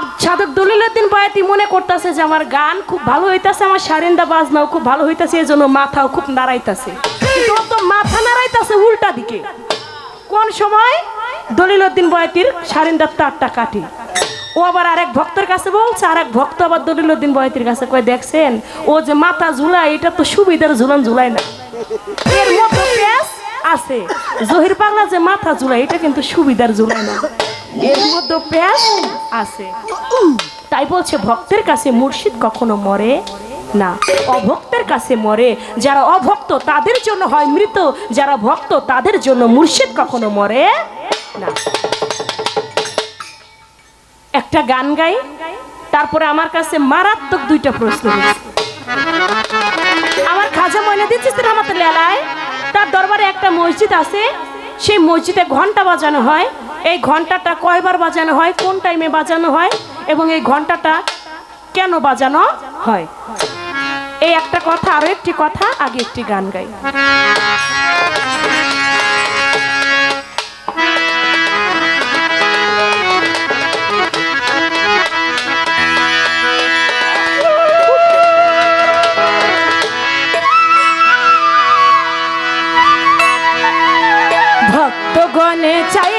আর সাধক দলিলুদ্দিন বয়াতি মনে করতেছে যে আমার গান খুব ভালো হইতাছে, আমার সারিন্দা বাজনাও খুব ভালো হইতাছে এই জন্য মাথাও খুব নাড়াইতাছে। কিন্তু তো মাথা নাড়াইতাছে উল্টা দিকে। কোন সময় দলিলুদ্দিন বয়াতির সারিন্দার তারটা কাটি। ও আবার আরেক ভক্তের কাছে বলছে, আরেক ভক্ত আবার দলিলুদ্দিন বয়াতির কাছে কয়, দেখছেন, ও যে মাথা ঝুলায়, এটা তো সুবিধার ঝুলান ঝুলায় না। এর মতো আছে। জহির পাগলা যে মাথা ঝুলায়, এটা কিন্তু সুবিধার ঝুলায় না। এর মধ্যে পেঁয়াজ আছে। তাই বলছে, ভক্তের কাছে মুর্শিদ কখনো মরে না। অভক্তের কাছে মরে। যারা অভক্ত, তাদের জন্য হয় মৃত। যারা ভক্ত, তাদের জন্য মুর্শিদ কখনো মরে না। একটা গান গাই, তারপরে আমার কাছে মারাত্মক দুইটা প্রশ্ন আমার খাজা ময়নাদিন চিস্তির আমাদের লেলায়। তার দরবারে একটা মসজিদ আছে সেই মসজিদে ঘণ্টা বাজানো হয়। এই ঘন্টাটা কয়বার বাজানো হয়, কোন টাইমে বাজানো হয় এবং এই ঘন্টাটা কেন বাজানো হয়? এই একটা কথা, আরও একটি কথা, আগে একটি গান গাই। ভক্তগণে চাই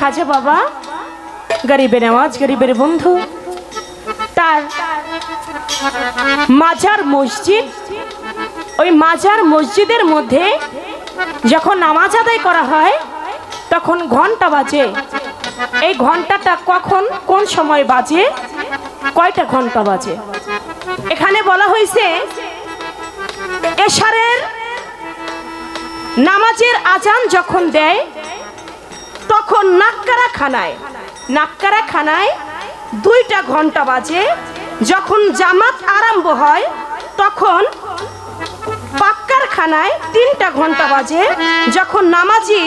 খাজা বাবা, গরিবের আওয়াজ, গরিবের বন্ধু। তার মাজার মসজিদ, ওই মাজার মসজিদের মধ্যে যখন নামাজ আদায় করা হয়, তখন ঘণ্টা বাজে। এই ঘন্টাটা কখন, কোন সময় বাজে? কয়টা ঘণ্টা বাজে? এখানে বলা হয়েছে, এশারের নামাজের আজান যখন দেয় তখন নাক্কারা খানায় নাক্কারা খানায় দুইটা ঘণ্টা বাজে। যখন জামাত আরম্ভ হয়, তখন পাক্কার খানায় তিনটা ঘণ্টা বাজে। যখন নামাজি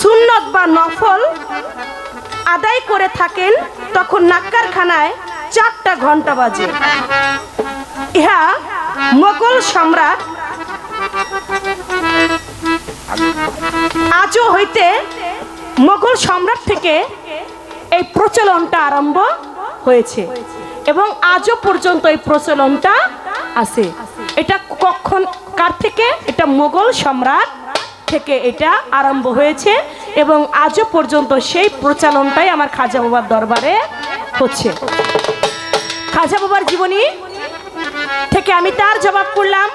সুন্নত বা নফল আদায় করে থাকেন, তখন নাক্কার খানায় চারটা ঘণ্টা বাজে। ইহা মোগল সম্রাট আজও হইতে মোগল সম্রাট থেকে এই প্রচলনটা আরম্ভ হয়েছে এবং আজও পর্যন্ত এই প্রচলনটা আছে। এটা কখন, কার থেকে? এটা মোগল সম্রাট থেকে এটা আরম্ভ হয়েছে এবং আজও পর্যন্ত সেই প্রচলনটাই আমার খাজা বাবার দরবারে হচ্ছে। খাজা বাবার জীবনী থেকে আমি তার জবাব করলাম।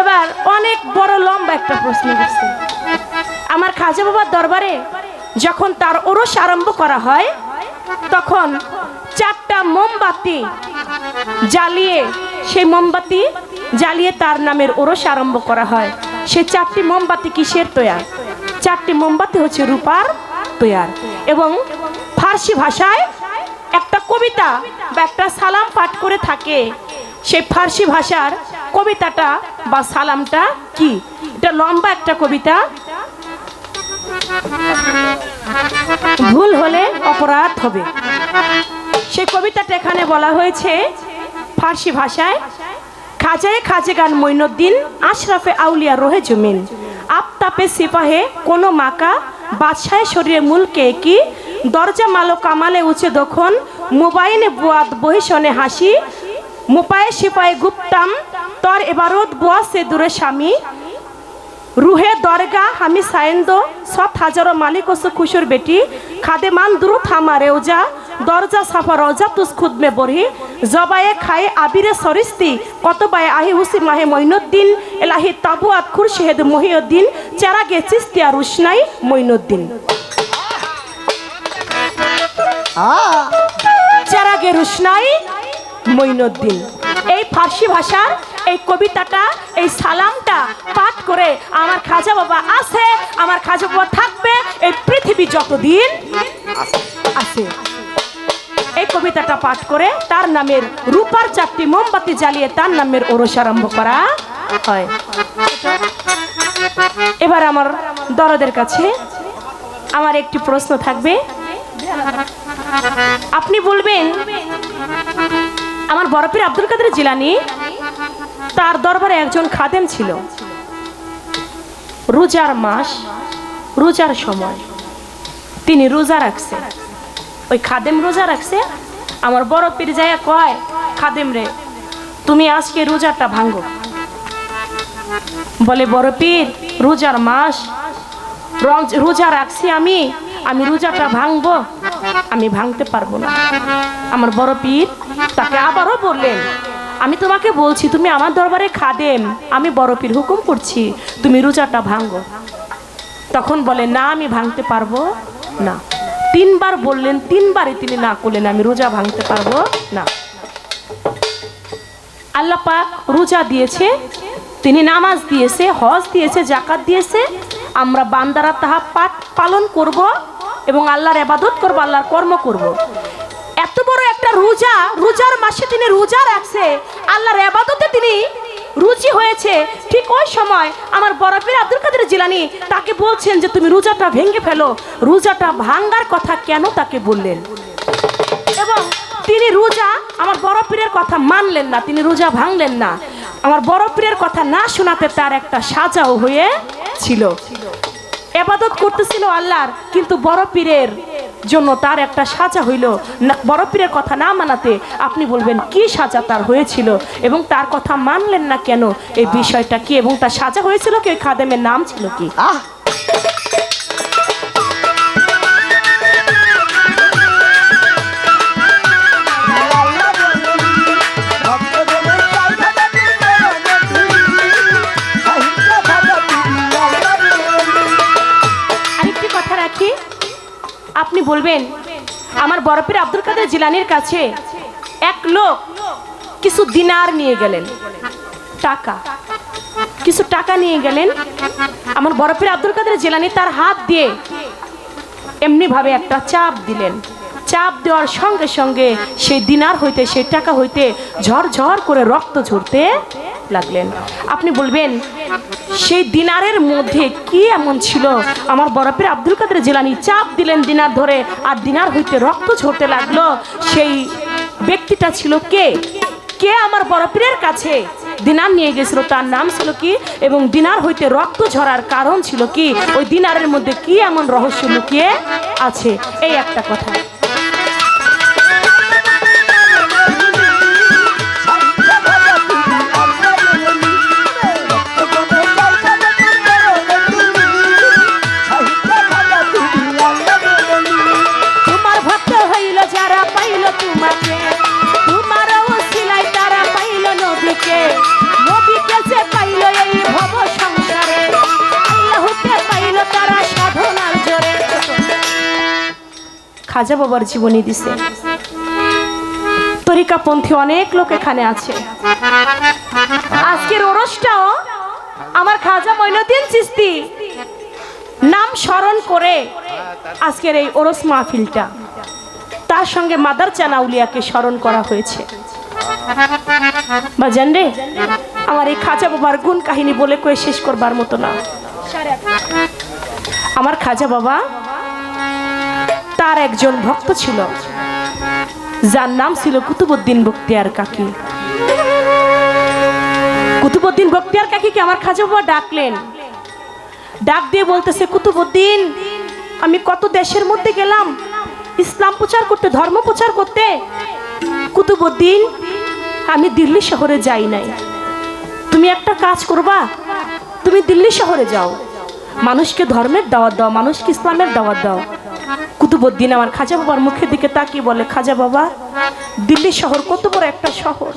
এবার অনেক বড় লম্বা একটা প্রশ্ন করছে আমার খাজা বাবার দরবারে যখন তার ওরস আরম্ভ করা হয়, তখন চারটা মোমবাতি জ্বালিয়ে, সেই মোমবাতি জ্বালিয়ে তার নামের ওরস আরম্ভ করা হয়। সে চারটি মোমবাতি কিসের তৈয়ার? চারটি মোমবাতি হচ্ছে রূপার তৈয়ার এবং ফার্সি ভাষায় একটা কবিতা বা একটা সালাম পাঠ করে থাকে। সেই ফার্সি ভাষার কবিতাটা বা সালামটা কি? এটা লম্বা একটা কবিতা ভুল হলে অপরাধ হবে। সেই কবিতাটা এখানে বলা হয়েছে, ফার্সি ভাষায় খাজায়ে খাজে গান মৈনুদ্দিন আশরাফে আউলিয়া রোহে জমিন। আপতাপে সিপাহে কোনো মাকা, বাদশায় শরীরে মূলকে কি দরজা মালো কামালে উচে দখন, মোবাইনে বুয়াদ বহিশনে হাসি, মোপায়ে সিপায়ে গুপ্তাম, তর এবারত বুয়াসে দূরে স্বামী রুহে দরগা হামি সায়েন্দ সৎ হাজারো মালিক ওসু খুশুর বেটি খাদে মান দুরু থামা রেউজা দরজা সাফা রজা তুস খুদমে বড়ি জবায়ে খায়ে আবিরে সরিস্তি কত বায়ে আহি হুসি মাহে মইনুদ্দিন এলাহি তাবুয়াত খুর শেহেদ মহিউদ্দিন চেরাগে চিস্তিয়া রুশনাই মইনুদ্দিন। চেরাগে রুশনাই মইনুদ্দিন। এই ফার্সি ভাষার এই কবিতাটা এই সালামটা পাঠ করে আমার খাজা বাবা আছে আমার খাজা বাবা থাকবে এই পৃথিবী যতদিন আছে। এই কবিতাটা পাঠ করে তার নামের রূপার চারটি মোমবাতি জ্বালিয়ে তার নামের ওরস আরম্ভ করা হয়। এবার আমার দরদের কাছে আমার একটি প্রশ্ন থাকবে। আপনি বলবেন আমার বরফের আব্দুল কাদের জিলানি, তার দরবারে একজন খাদেম ছিল। রোজার মাস, রোজার সময় তিনি রোজা রাখছে। ওই খাদেম রোজা রাখছে। আমার বড় পীর যাইয়া কয়, খাদেম রে, তুমি আজকে রোজাটা ভাঙ্গো বলে, বড় পীর, রোজার মাস রোজা রাখছি আমি আমি রোজাটা ভাঙবো। আমি ভাঙতে পারব না। আমার বড় পীর তাকে আবারও বললেন, আমি তোমাকে বলছি, তুমি আমার দরবারে খাদেম। আমি বড় পীর হুকুম করছি, তুমি রোজাটা ভাঙো। তখন বলে, না, আমি ভাঙতে পারব না। তিনবার বললেন, তিনবারই তিনি না করলেন, আমি রোজা ভাঙতে পারব না। আল্লাহ পাক রোজা দিয়েছে, তিনি নামাজ দিয়েছে, হজ দিয়েছে জাকাত দিয়েছে। আমরা বান্দারা তাহা পাঠ পালন করব এবং আল্লাহর এবাদত করব, আল্লাহর কর্ম করব। এত বড় একটা রোজা, রোজার মাসে তিনি রোজা রাখছে, আল্লাহর এবাদতে তিনি রুচি হয়েছে। ঠিক ওই সময় আমার বরফের আব্দুল কাদের জিলানি তাকে বলছেন যে, তুমি রোজাটা ভেঙে ফেলো। রোজাটা ভাঙ্গার কথা কেন তাকে বললেন? এবং তিনি রোজা আমার বড় পীরের কথা মানলেন না, তিনি রোজা ভাঙলেন না। আমার বড় পীরের কথা না শোনাতে তার একটা সাজাও হয়ে ছিল এবাদত করতেছিল আল্লাহর, কিন্তু বড় পীরের জন্য তার একটা সাজা হইল। না বড় পীরের কথা না মানাতে আপনি বলবেন, কি সাজা তার হয়েছিল এবং তার কথা মানলেন না কেন? এই বিষয়টা কি? এবং তার সাজা হয়েছিল কি? খাদেমের নাম ছিল কি? আহ! বরফের আব্দুল কাদের জিলানির কাছে এক লোক কিছু দিনার নিয়ে গেলেন। টাকা। কিছু টাকা নিয়ে গেলেন। আমার বরফের আব্দুল কাদের জিলানি তার হাত দিয়ে এমনি ভাবে একটা চাপ দিলেন। চাপ দেওয়ার সঙ্গে সঙ্গে সেই দিনার হইতে, সেই টাকা হইতে ঝরঝর করে রক্ত ঝরতে লাগলেন। আপনি বলবেন, সেই দিনারের মধ্যে কি এমন ছিল? আমার বরফের আব্দুল কাদের জেলানি চাপ দিলেন দিনার ধরে, আর দিনার হইতে রক্ত ঝরতে লাগল। সেই ব্যক্তিটা ছিল কে? কে আমার বরফের কাছে? দিনার নিয়ে গেছিল, তার নাম ছিল কি? এবং দিনার হইতে রক্ত ঝরার কারণ ছিল কি? ওই দিনারের মধ্যে কি এমন রহস্য লুকিয়ে আছে? এই একটা কথা। খাজা বাবার জীবনী দিছে। তরিকাপন্থী অনেক লোক এখানে আছে। আজকের ওরসটাও আমার খাজা মইনুদ্দিন চিস্তি নাম স্মরণ করে আজকের এই ওরস মাহফিলটা। তার সঙ্গে মাদার চানাউলিয়াকে স্মরণ করা হয়েছে। বা রে, আমার এই খাজা বাবার গুণ কাহিনী বলে কয়ে শেষ করবার মতো না। আমার খাজা বাবা তার একজন ভক্ত ছিল। যার নাম ছিল কুতুবুদ্দিন বক্তিয়ার কাকি। কুতুবুদ্দিন বক্তিয়ার কাকিকে আমার খাজা বাবা ডাকলেন? ডাক দিয়ে বলতেছে কুতুবুদ্দিন আমি কত দেশের মধ্যে গেলাম। ইসলাম প্রচার করতে, ধর্ম প্রচার করতে। কুতুবুদ্দিন আমি দিল্লি শহরে যাই নাই। তুমি একটা কাজ করবা, তুমি দিল্লি শহরে যাও। মানুষকে ধর্মের দাওয়াত দাও, মানুষকে ইসলামের দাওয়াত দাও। কুতুবুদ্দিন আমার খাজা বাবার মুখের দিকে তাকিয়ে বলে, খাজা বাবা, দিল্লি শহর কত বড় একটা শহর।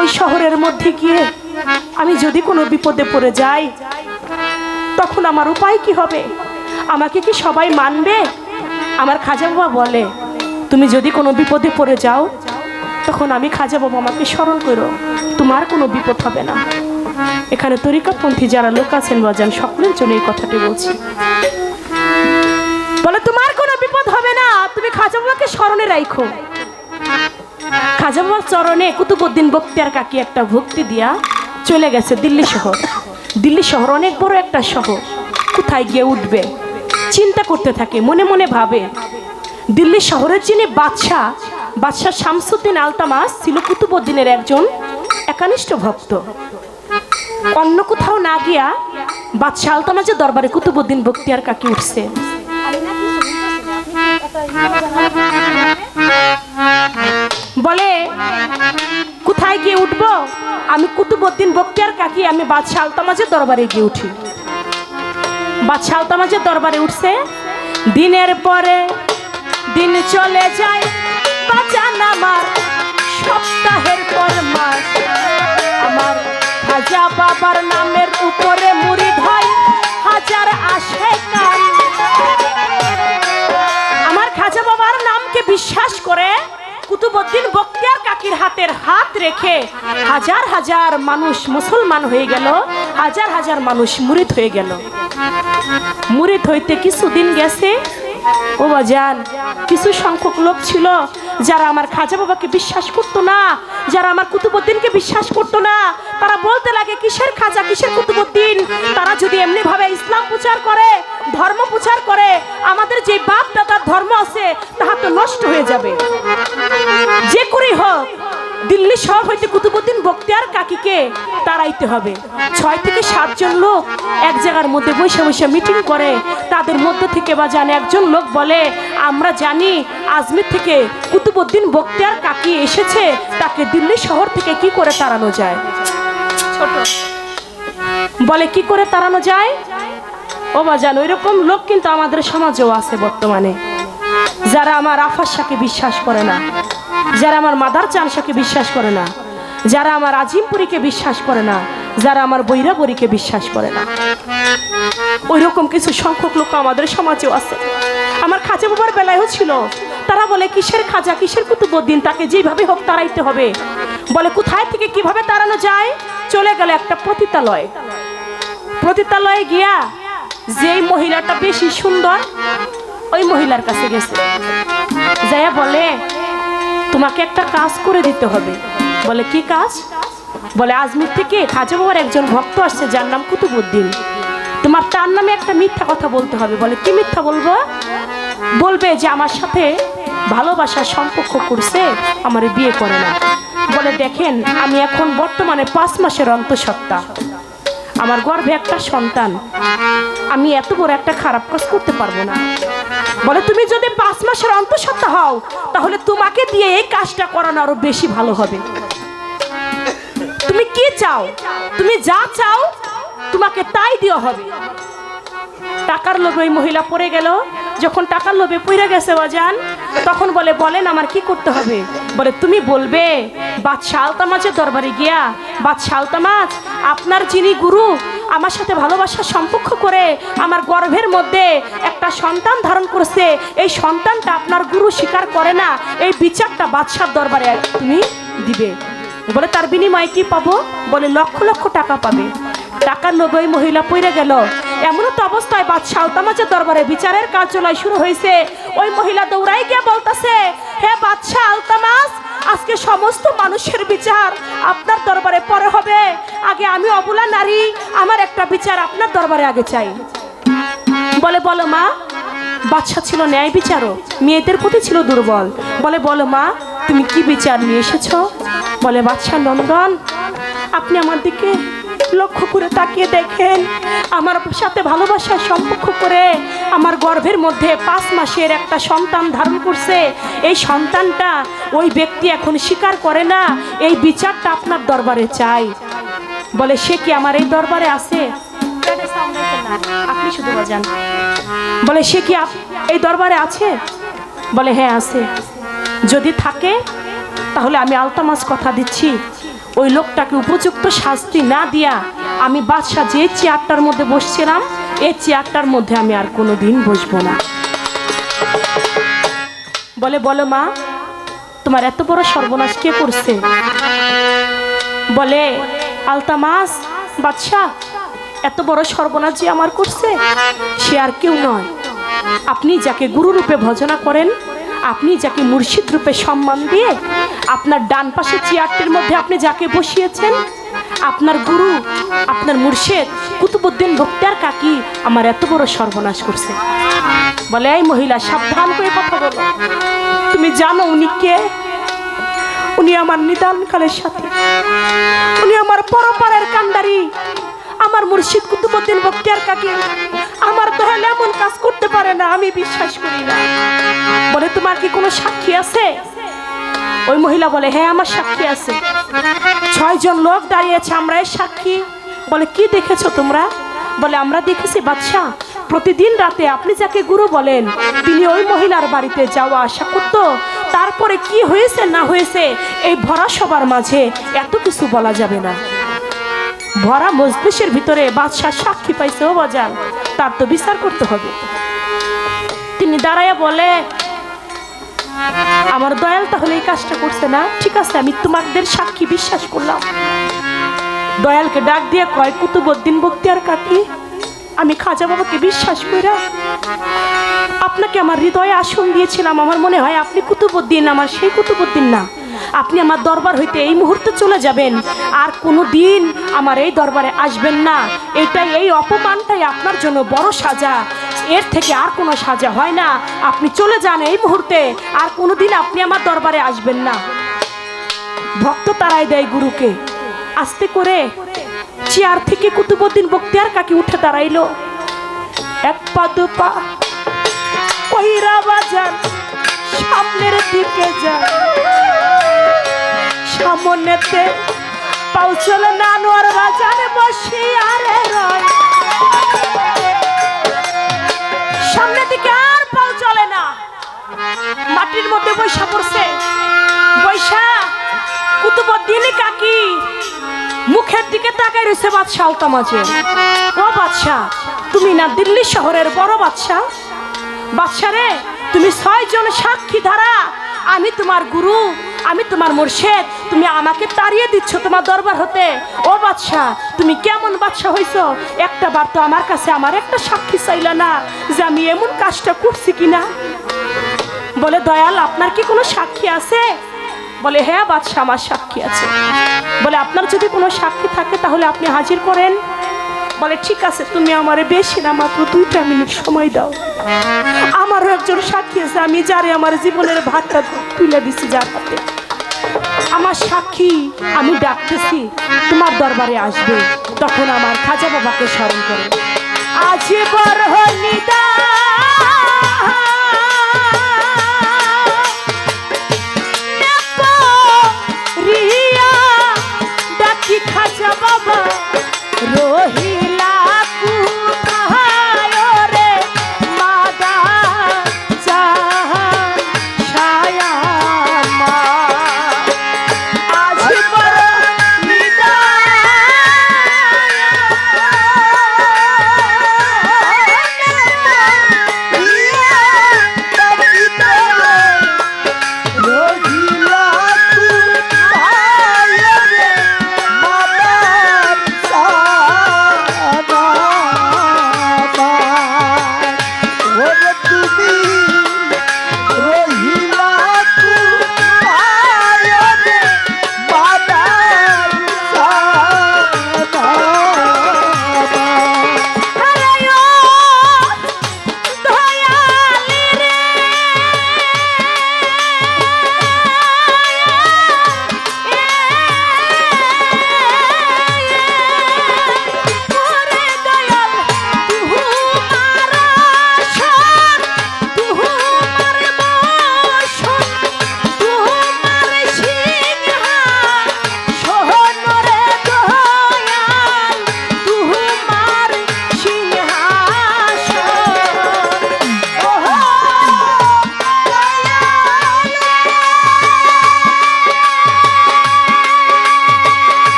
ওই শহরের মধ্যে গিয়ে আমি যদি কোনো বিপদে পড়ে যাই, তখন আমার উপায় কি হবে? আমাকে কি সবাই মানবে? আমার খাজা বাবা বলে, তুমি যদি কোনো বিপদে পড়ে যাও, তখন আমি খাজা বাবা আমাকে স্মরণ করো। তোমার কোনো বিপদ হবে না। এখানে তরিকাপন্থী যারা লোক আছেন, বাজান, সকলের জন্য এই কথাটি বলছি। বলে, তোমার তুমি খাজা বাবাকে স্মরণে রাখো খাজা বাবার চরণে কুতুবুদ্দিন বক্তিয়ার কাকি একটা ভক্তি দিয়া চলে গেছে দিল্লি শহর। দিল্লি শহর অনেক বড় একটা শহর। কোথায় গিয়ে উঠবে? চিন্তা করতে থাকে, মনে মনে ভাবে। দিল্লি শহরের যিনি বাদশাহ বাদশাহ শামসুদ্দিন আলতামাস ছিল কুতুবুদ্দিনের একজন একানিষ্ঠ ভক্ত। অন্য কোথাও না গিয়া বাদশাহ আলতামাজের দরবারে কুতুবুদ্দিন বক্তিয়ার কাকি উঠছে। বলে, কোথায় গিয়ে উঠবো? আমি কুতুবুদ্দিন বক্তিয়ার কাকি, আমি বাদশাহ আলতামাজের দরবারে গিয়ে উঠি। বাদশাহ আলতামাজের দরবারে উঠছে। দিনের পরে দিন চলে যায় বাঁচান আমার, সপ্তাহের পর মাস। আমার খাজা বাবার নামের উপরে মুড়ি হয় হাজার আসে কান বিশ্বাস করে কুতুবুদ্দিন বক্তিয়ার কাকির হাতের হাত রেখে হাজার হাজার মানুষ মুসলমান হয়ে গেল, হাজার হাজার মানুষ মুরিদ হয়ে গেল। মুরিদ হইতে কিছুদিন গেছে ও বাজান কিছু সংখ্যক লোক ছিল যারা আমার খাজা বাবাকে বিশ্বাস করতো না, যারা আমার কুতুবুদ্দিনকে বিশ্বাস করতো না। তারা বলতে লাগে, কিসের খাজা, কিসের কুতুবুদ্দিন তারা যদি এমনি ভাবে ইসলাম প্রচার করে, ধর্ম প্রচার করে, আমাদের যে বাপ দাদার ধর্ম আছে, তাহা তো নষ্ট হয়ে যাবে। যে করেই হোক দিল্লি শহর হইতে কুতুবুদ্দিন বক্তিয়ার কাকিকে তাড়াইতে হবে। ছয় থেকে সাতজন লোক এক জায়গার মধ্যে বসে বসে মিটিং করে। তাদের মধ্যে থেকে বা জানে একজন লোক বলে আমরা জানি আজমির থেকে কুতুবুদ্দিন বক্তিয়ার কাকি এসেছে তাকে দিল্লি শহর থেকে কি করে তাড়ানো যায়? ছোট। বলে কি করে তাড়ানো যায়? ও বাজান ওই রকম লোক কিন্তু আমাদের সমাজেও আছে বর্তমানে যারা আমার আফাসাকে বিশ্বাস করে না। যারা আমার মাদার চানসাকে বিশ্বাস করে না, যারা আমার আজিমপুরীকে বিশ্বাস করে না, যারা আমার বৈরাবরীকে বিশ্বাস করে না। ওই রকম কিছু সংখ্যক লোক আমাদের সমাজেও আছে। আমার খাজা বাবার বেলায়ও ছিল। তারা বলে, কিসের খাজা, কিসের কুতুবুদ্দিন তাকে যেভাবে হোক তাড়াইতে হবে। বলে, কোথায় থেকে কীভাবে তাড়ানো যায়? চলে গেল একটা পতিতালয়। পতিতালয়ে গিয়া যেই মহিলাটা বেশি সুন্দর, ওই মহিলার কাছে গেছে। যাইয়া বলে তোমাকে একটা কাজ করে দিতে হবে। বলে, কি কাজ? বলে আজমির থেকে খাজা বাবার একজন ভক্ত আসছে, যার নাম কুতুবুদ্দিন তোমার তার নামে একটা মিথ্যা কথা বলতে হবে। বলে, কি মিথ্যা বলব? বলবে যে, আমার সাথে ভালোবাসার সম্পর্ক করছে, আমার বিয়ে করে না। বলে, দেখেন, আমি এখন বর্তমানে পাঁচ মাসের অন্তঃসত্ত্বা। আমার গর্ভে একটা সন্তান। আমি এত বড় একটা খারাপ কাজ করতে পারব না। বলে, তুমি যদি পাঁচ মাসের অন্তঃসত্ত্বা হও, তাহলে তোমাকে দিয়ে এই কাজটা করানো আরও বেশি ভালো হবে। তুমি কি চাও? তুমি যা চাও, তোমাকে তাই দেওয়া হবে। টাকার লোভে ওই মহিলা পড়ে গেল। যখন টাকার লোভে পড়ে গেছে, বাজান, তখন বলে, বলেন আমার কি করতে হবে? বলে, তুমি বলবে, বাদশাহ আলতামাজের দরবারে গিয়া, বাদশাহ আলতামাজ, আপনার যিনি গুরু, আমার সাথে ভালোবাসার সম্পর্ক করে আমার গর্ভের মধ্যে একটা সন্তান ধারণ করছে, এই সন্তানটা আপনার গুরু স্বীকার করে না, এই বিচারটা বাদশার দরবারে তুমি দিবে। বলে, তার বিনিময়ে কি পাবো? বলে, লক্ষ লক্ষ টাকা পাবে। টাকার লোভে মহিলা পড়ে গেল। এমন তো অবস্থায় বাদশাহ আলতামাজের দরবারে বিচারের কার্যালয় শুরু হয়েছে। ওই মহিলা দৌড়াই গিয়ে বলতেছে, হে বাদশাহ আলতামাজ আজকে সমস্ত মানুষের বিচার আপনার দরবারে পরে হবে। আগে আমি অবলা নারী, আমার একটা বিচার আপনার দরবারে আগে চাই। বলে, বলো মা বাচ্চা ছিল ন্যায় বিচারও মেয়েদের প্রতি ছিল দুর্বল। বলে, বলো মা, তুমি কি বিচার নিয়ে এসেছ? বলে বাচ্চা নন্দন, আপনি আমার দিকে লক্ষ্য করে তাকিয়ে দেখেন, আমার সাথে ভালোবাসার সম্পর্ক করে আমার গর্ভের মধ্যে পাঁচ মাসের একটা সন্তান ধারণ করছে। এই সন্তানটা ওই ব্যক্তি এখন স্বীকার করে না, এই বিচারটা আপনার দরবারে চাই। বলে, সে কি আমার এই দরবারে আছে? আপনি শুধু বাজান। বলে, সে কি এই দরবারে আছে? বলে হ্যাঁ আছে। যদি থাকে, তাহলে আমি আলতামাস কথা দিচ্ছি। ওই লোকটাকে উপযুক্ত শাস্তি না দিয়া আমি বাদশাহ যে চেয়ারটার মধ্যে বসছিলাম এই চেয়ারটার মধ্যে আমি আর কোনো দিন বসবো না। বলে, বলো মা, তোমার এত বড় সর্বনাশ কে করছে? বলে আলতামাস বাদশাহ, এত বড় সর্বনাশ যে আমার করছে, সে আর কেউ নয়। আপনি যাকে গুরুরূপে ভজনা করেন আপনি যাকে মুর্শিদ রূপে সম্মান দিয়ে আপনার ডান পাশে চেয়ারটির মধ্যে আপনি যাকে বসিয়েছেন, আপনার গুরু, আপনার মুর্শেদ কুতুবুদ্দিন ভক্তার কাকি আমার এত বড় সর্বনাশ করছে। বলে, এই মহিলা, সাবধান করে কথা বলো। তুমি জানো উনি কে? উনি আমার নিদানকালের সাথে। উনি আমার পরপারের কান্ডারি আমার মুর্শিদ কুতুবুদ্দিন বক্তিয়ার কাকে, আমার দয়াল এমন কাজ করতে পারে না, আমি বিশ্বাস করি না। বলে, তোমার কি কোনো সাক্ষী আছে? ওই মহিলা বলে হ্যাঁ আমার সাক্ষী আছে। ছয়জন লোক দাঁড়িয়েছে, আমরা এর সাক্ষী। বলে, কি দেখেছ তোমরা? বলে, আমরা দেখেছি বাদশাহ, প্রতিদিন রাতে আপনি যাকে গুরু বলেন, তিনি ওই মহিলার বাড়িতে যাওয়া আসা করতো। তারপরে কি হয়েছে না হয়েছে, এই ভরা সবার মাঝে এত কিছু বলা যাবে না। ভরা মজলিসের ভিতরে বাদশাহ সাক্ষী পাইছে, ও বাজান, তার তো বিচার করতে হবে। তিনি দাঁড়াইয়া বলে, আমার দয়াল তাহলে এই কাজটা করছে না? ঠিক আছে, আমি তোমাদের সাক্ষী বিশ্বাস করলাম। দয়ালকে ডাক দিয়ে কয় কুতুবুদ্দিন বক্তিয়ার কাকি, আমি খাজা বাবাকে বিশ্বাস কইরা আপনাকে আমার হৃদয়ে আসন দিয়েছিলাম। আমার মনে হয় আপনি কুতুবুদ্দিন আমার সেই কুতুবুদ্দিন না। আপনি আমার দরবার হইতে এই মুহূর্তে চলে যাবেন। আর কোনো দিন আমার এই দরবারে আসবেন না। এটাই, এই অপমানটাই আপনার জন্য বড় সাজা। এর থেকে আর কোনো সাজা হয় না। আপনি চলে যান এই মুহূর্তে। আর কোনো দিন আপনি আমার দরবারে আসবেন না। ভক্ত তারাই দেয় গুরুকে। আস্তে করে চেয়ার থেকে কুতুবুদ্দিন বক্তিয়ার কাকি উঠে দাঁড়াইলো। এক পা, দু পা কইরা বাজার, সামনের দিকে যায়। সামনেতে পাউ চলে নানোয়ার বাজার বসে আরে রয়। সামনের দিকে আর পাউ চলে না। মাটির মধ্যে বৈশা পড়ছে। বৈশা কুতুবদ্দিনী কাকি। মুখের দিকে তাকাই রয়েছে বাদশাহ আলতামাজে ও বাদশাহ, তুমি না দিল্লি শহরের বড় বাদশাহ? বাদশারে তুমি ছয়জন সাক্ষী ধারা আমি তোমার গুরু। আমি তোমার মোর্শেদ, তুমি আমাকে তাড়িয়ে দিচ্ছ তোমার দরবার হতে। ও বাদশাহ, তুমি কেমন বাদশাহ হইছ? একটা বার তো আমার কাছে আমার একটা সাক্ষী চাইলা না যে আমি এমন কাজটা করছি কিনা। বলে, দয়াল, আপনার কি কোনো সাক্ষী আছে? বলে হ্যাঁ বাদশাহ, আমার সাক্ষী আছে। বলে, আপনার যদি কোনো সাক্ষী থাকে তাহলে আপনি হাজির করেন। বলে, ঠিক আছে, তুমি আমারে বেশি না, মাত্র দুইটা মিনিট সময় দাও। আমারও একজন সাক্ষী আছে, আমি যারে আমার জীবনের ভাতটা তুলে দিছি যার হাতে। আমার সাক্ষী, আমি ডাকতেছি, তোমার দরবারে আসবে। তখন আমার খাজা বাবাকে স্মরণ করে। আজে বর হলিদা রিয়া, ডাকি খাজা বাবা।